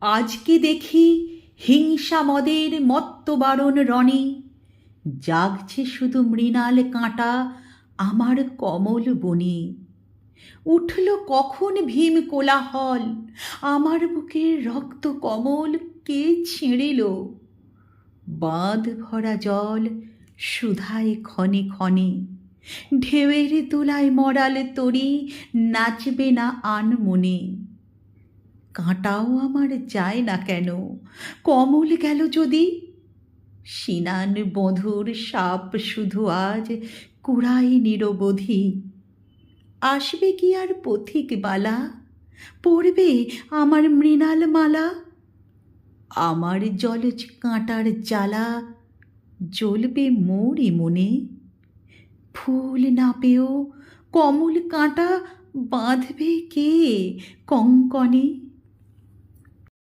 আজকে দেখি? হিংসা মদের মত্তবারণ রণে। জাগছে শুধু মৃণাল কাঁটা আমার কমল বনে। উঠল কখন ভীম কোলাহল? আমার বুকের রক্ত কমল কে ছিঁড়িল? বাঁধ ভরা জল সুধায় ক্ষণে ক্ষণে। ঢেউয়ের তোলায় মরাল তরি নাচবে না আন মনে কাঁটাও আমার যায় না কেন? কমল গেল যদি? সিনান বধুর সাপ শুধু আজ কুড়াই নিরবধি। আসবে কি আর পথিক বালা? পড়বে আমার মৃণাল মালা? আমার জলজ কাঁটার জ্বালা জ্বলবে মোরই মনে। ফুল না পেয়েও কমল কাঁটা বাঁধবে কে কঙ্কনে?